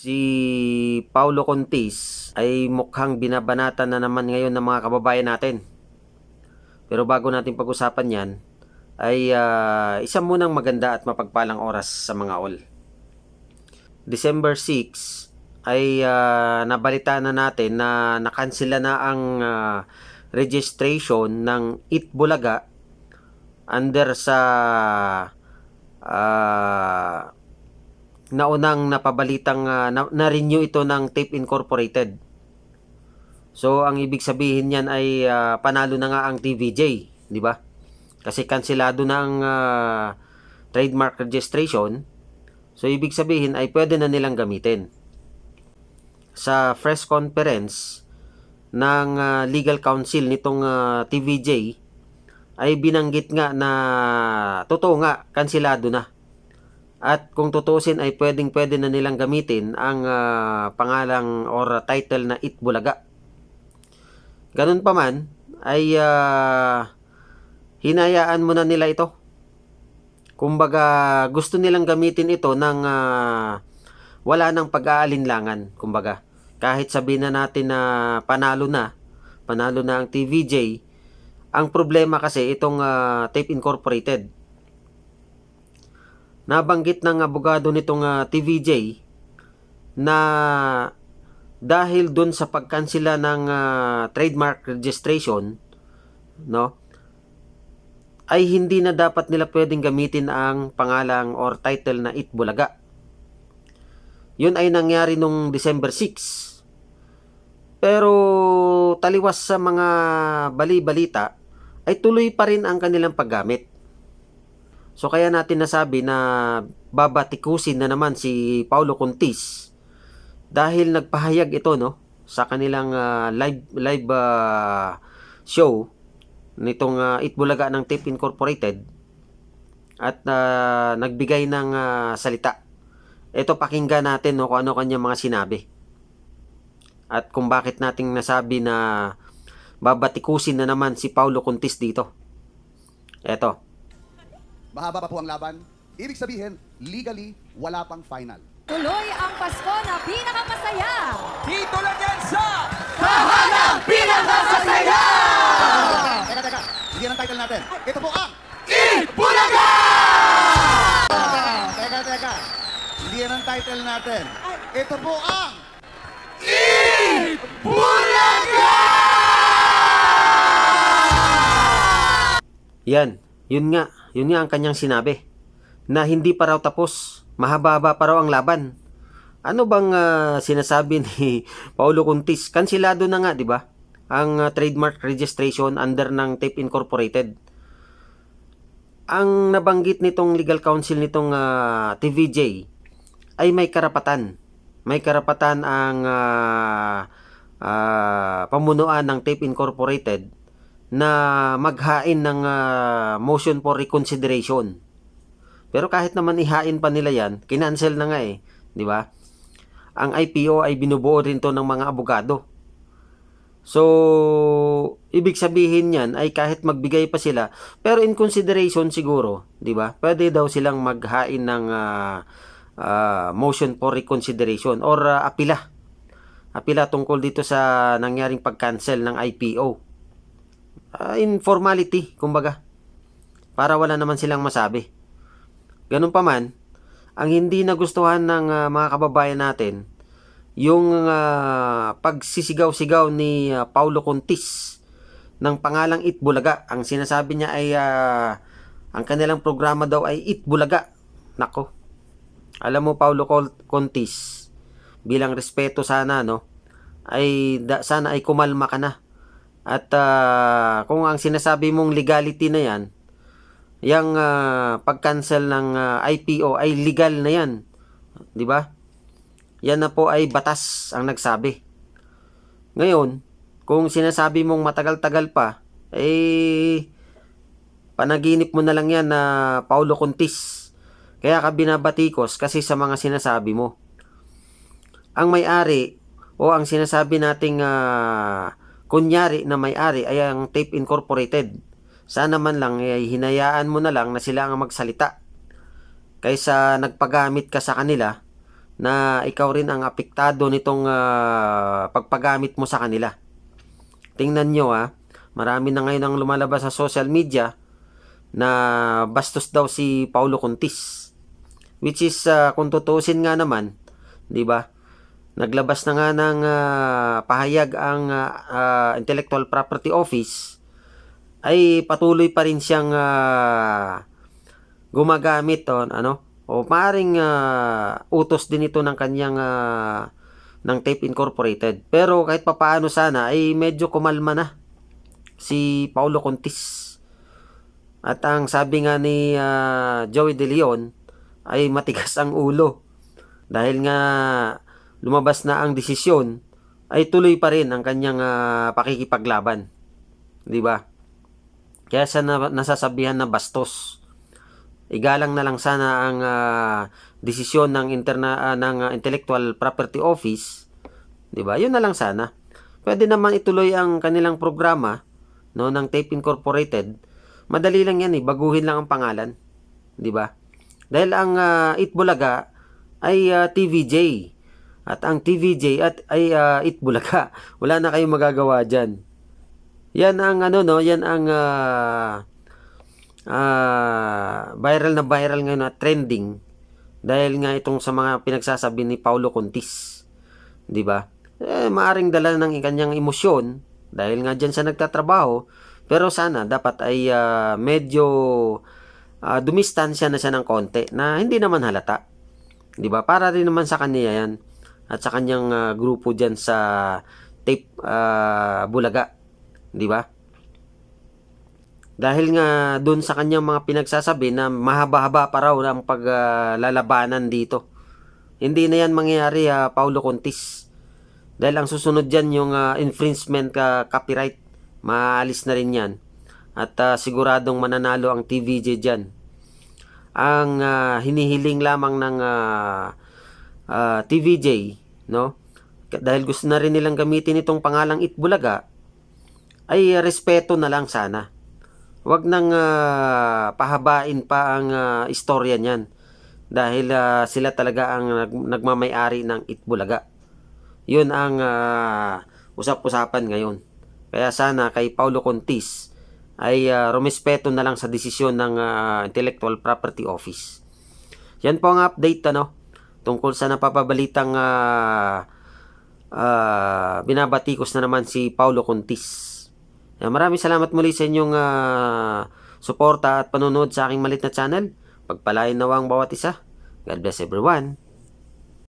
si Paulo Contis ay mukhang binabanatan na naman ngayon ng mga kababayan natin. Pero bago natin pag-usapan yan, ay ah, isa munang maganda at mapagpalang oras sa mga all. December 6 ay ah, nabalita na natin na nakansela na ang ah, registration ng Eat Bulaga under sa ah, naunang napabalitang na, na-renew ito ng Tape Incorporated. So ang ibig sabihin niyan ay ah, panalo na nga ang TVJ, di ba? Kasi kanselado na ang ah, trademark registration. So ibig sabihin ay pwede na nilang gamitin. Sa press conference ng ah, legal counsel nitong ah, TVJ ay binanggit nga na totoo nga kanselado na. At kung tutusin ay pwedeng pwede na nilang gamitin ang ah, pangalang or title na Itbulaga. Ganun pa man ay ah, hinayaan mo na nila ito. Kumbaga gusto nilang gamitin ito ng ah, wala nang pag-aalinlangan. Kumbaga kahit sabihin na natin na panalo na, panalo na ang TVJ, ang problema kasi itong ah, Tape Incorporated nabanggit ng abogado nitong ah, TVJ na dahil dun sa pagkansela ng ah, trademark registration no ay hindi na dapat nila pwedeng gamitin ang pangalang or title na Itbulaga. Yun ay nangyari nung December 6. Pero taliwas sa mga bali-balita ay tuloy pa rin ang kanilang paggamit. So kaya natin nasabi na babatikusin na naman si Paulo Contis dahil nagpahayag ito no sa kanilang ah, live live ah, show nitong uh, Itbulaga ng Tape Incorporated at ah, nagbigay ng ah, salita. Ito pakinggan natin no kung ano kanya mga sinabi. At kung bakit nating nasabi na babatikusin na naman si Paulo Contis dito. Eto. Mahaba pa po ang laban. Ibig sabihin, legally, wala pang final. Tuloy ang Pasko na pinakamasaya. Dito lang yan sa Teka, teka. Hindi yan ang title natin. Ito po ang... Bulaga! Teka, teka. Hindi yan ang title natin. Ito po ang... Yan. Yun nga. Yun nga ang kanyang sinabi. Na hindi pa raw tapos. Mahaba-haba pa raw ang laban. Ano bang ah, sinasabi ni Paulo Contis? Kansilado na nga, di ba? Ang ah, trademark registration under ng Tape Incorporated. Ang nabanggit nitong legal counsel nitong ah, TVJ ay may karapatan. May karapatan ang ah, ah, pamunuan ng Tape Incorporated na maghain ng ah, motion for reconsideration. Pero kahit naman ihain pa nila yan, kinancel na nga eh. Di ba? Ang IPO ay binubuo rin to ng mga abogado. So, ibig sabihin yan ay kahit magbigay pa sila, pero in consideration siguro, di ba? Pwede daw silang maghain ng ah, ah, motion for reconsideration or ah, apila. Apila tungkol dito sa nangyaring pag-cancel ng IPO. Ah, in formality, kumbaga. Para wala naman silang masabi. Ganun pa man, ang hindi nagustuhan ng ah, mga kababayan natin, yung ah, pagsisigaw-sigaw ni ah, Paulo Contis ng pangalang Itbulaga. Ang sinasabi niya ay ah, ang kanilang programa daw ay Itbulaga. Nako. Alam mo Paulo Contis, bilang respeto sana no, ay da, sana ay kumalma ka na. At ah, kung ang sinasabi mong legality na yan, yung ah, pag-cancel ng ah, IPO ay legal na yan. 'Di ba? Yan na po ay batas ang nagsabi. Ngayon, kung sinasabi mong matagal-tagal pa, eh panaginip mo na lang yan na Paulo Contis. Kaya ka binabatikos kasi sa mga sinasabi mo. Ang may-ari o ang sinasabi nating ah, kunyari na may-ari ay ang Tape Incorporated. Sana man lang ay hinayaan mo na lang na sila ang magsalita. Kaysa nagpagamit ka sa kanila na ikaw rin ang apektado nitong ah, pagpagamit mo sa kanila. Tingnan nyo ah, marami na ngayon ang lumalabas sa social media na bastos daw si Paulo Contis. Which is, ah, kung tutusin nga naman, di ba? Naglabas na nga ng ah, pahayag ang ah, ah, Intellectual Property Office ay patuloy pa rin siyang ah, gumagamit on ano o maring ah, utos din ito ng kanyang ah, ng Tape Incorporated. Pero kahit papaano sana ay medyo kumalma na si Paulo Contis. At ang sabi nga ni ah, Joey De Leon ay matigas ang ulo. Dahil nga lumabas na ang desisyon ay tuloy pa rin ang kanyang ah, pakikipaglaban. 'Di ba? Kaya siya na, nasasabihan na bastos. Igalang na lang sana ang ah, desisyon ng interna ah, ng Intellectual Property Office, 'di ba? 'Yun na lang sana. Pwede naman ituloy ang kanilang programa no ng Tape Incorporated. Madali lang 'yan eh, baguhin lang ang pangalan, 'di ba? Dahil ang ah, Itbulaga ay ah, TVJ. At ang TVJ at ay ah, Itbulaga. Wala na kayong magagawa diyan. Yan ang ano no, yan ang ah, ah, viral na viral ngayon na trending dahil nga itong sa mga pinagsasabi ni Paulo Contis. 'Di ba? Eh, maaring dala ng kanyang emosyon dahil nga diyan siya nagtatrabaho pero sana dapat ay ah, medyo ah, dumistansya na siya ng konti na hindi naman halata. 'Di ba? Para rin naman sa kanya 'yan at sa kanyang ah, grupo diyan sa tape ah, Bulaga. 'Di ba? Dahil nga doon sa kanyang mga pinagsasabi na mahaba-haba pa raw ang paglalabanan dito. Hindi na yan mangyayari, ah, Paulo Contis. Dahil ang susunod dyan yung ah, infringement ka copyright. Maalis na rin yan. At ah, siguradong mananalo ang TVJ dyan. Ang ah, hinihiling lamang ng ah, ah, TVJ, no? Dahil gusto na rin nilang gamitin itong pangalang Itbulaga, ay ah, respeto na lang sana. Huwag nang ah, pahabain pa ang ah, istorya niyan. Dahil ah, sila talaga ang nag- nagmamay-ari ng Itbulaga. Yun ang ah, usap-usapan ngayon. Kaya sana kay Paulo Contis ay ah, rumespeto na lang sa desisyon ng ah, Intellectual Property Office. Yan po ang update ano tungkol sa napapabalitang ah, ah, binabatikos na naman si Paulo Contis. Maraming salamat muli sa inyong ah, suporta at panonood sa aking malit na channel. Pagpalain nawa ang bawat isa. God bless everyone.